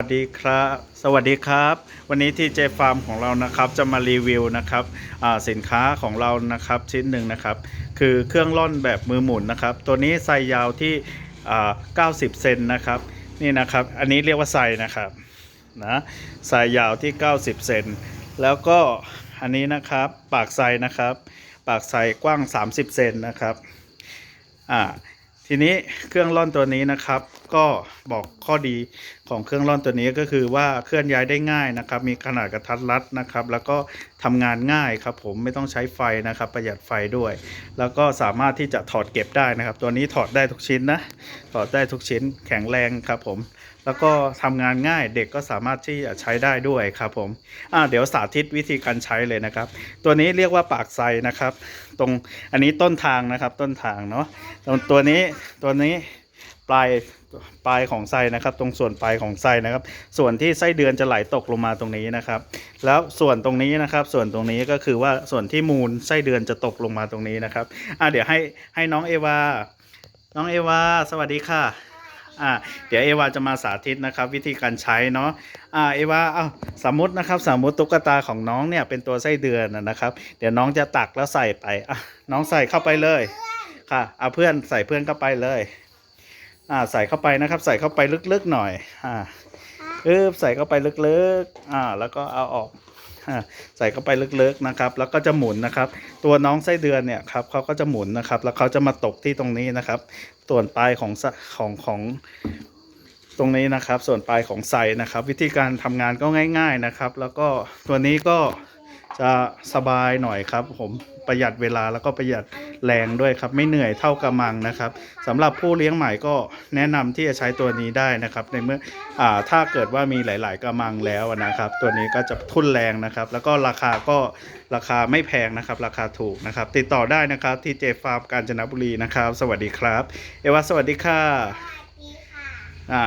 สวัสดีครับสวัสดีครับ วันนี้ที่เจฟาร์มของเรานะครับจะมารีวิวนะครับอ่าสินค้าของเรานะครับชิ้นหนึ่งนะครับ คือเครื่องร่อนแบบมือหมุนนะครับ ตัวนี้ไซยาวที่อ่า90 เซนนะครับ นี่นะครับ อันนี้เรียกว่าไซนะครับนะไซยาวที่ 90 เซนแล้วก็อันนี้นะครับปากไซนะครับ ปากไซกว้าง 30 เซนนะครับอ่าทีนี้เครื่องร่อนตัวนี้นะครับ ก็บอกข้อดีของเครื่องร่อนตัวนี้ก็คือว่าเคลื่อนย้ายได้ง่ายนะครับ มีขนาดกระทัดรัดนะครับ แล้วก็ทำงานง่ายครับผมไม่ต้องใช้ไฟนะครับ ประหยัดไฟด้วย แล้วก็สามารถที่จะถอดเก็บได้นะครับ ตัวนี้ถอดได้ทุกชิ้นนะถอดได้ทุกชิ้นแข็งแรงครับผม แล้วก็ทำงานง่ายเด็กก็สามารถที่จะใช้ได้ด้วยครับผมอ่าเดี๋ยวสาธิตวิธีการใช้เลยนะครับ ตัวนี้เรียกว่าปากไซนะครับ ตรงอันนี้ต้นทางนะครับต้นทางเนาะตรงตัวนี้ตัวนี้ ปลายปลายของไส้นะครับ ตรงส่วนปลายของไส้นะครับ ส่วนที่ไส้เดือนจะไหลตกลงมาตรงนี้นะครับ แล้วส่วนตรงนี้นะครับ ส่วนตรงนี้ก็คือว่าส่วนที่มูลไส้เดือนจะตกลงมาตรงนี้นะครับอ่าเดี๋ยวให้ให้น้องเอวาน้องเอวาสวัสดีค่ะอ่าเดี๋ยวเอวาจะมาสาธิตนะครับ วิธีการใช้เนาะอ่าเอวาเอาสมมตินะครับ สมมติตุ๊กตาของน้องเนี่ยเป็นตัวไส้เดือนนะครับ เดี๋ยวน้องจะตักแล้วใส่ไปอะน้องใส่เข้าไปเลยค่ะเอาเพื่อนใส่เพื่อนเข้าไปเลย อ่าใส่เข้าไปนะครับ ใส่เข้าไปลึกๆหน่อยอ่าอึบใส่เข้าไปลึกๆอ่าแล้วก็เอาออกอ่าใส่เข้าไปลึกๆนะครับ แล้วก็จะหมุนนะครับ ตัวน้องไส้เดือนเนี่ยครับเขาก็จะหมุนนะครับ แล้วเขาจะมาตกที่ตรงนี้นะครับ ส่วนปลายของสะของของตรงนี้นะครับ ส่วนปลายของไซนะครับ วิธีการทำงานก็ง่าย ๆนะครับ แล้วก็ตัวนี้ก็ จะสบายหน่อยครับ ผมประหยัดเวลาแล้วก็ประหยัดแรงด้วยครับ ไม่เหนื่อยเท่ากระมังนะครับสำหรับผู้เลี้ยงใหม่ก็แนะนำที่จะใช้ตัวนี้ได้นะครับ ในเมื่ออ่าถ้าเกิดว่ามีหลาย ๆกระมังแล้วนะครับ ตัวนี้ก็จะทุ่นแรงนะครับ แล้วก็ราคาก็ราคาไม่แพงนะครับ ราคาถูกนะครับ ติดต่อได้นะครับที่เจฟาร์มกาญจนบุรีนะครับ สวัสดีครับ เอวาสวัสดีค่ะดีค่ะอ่า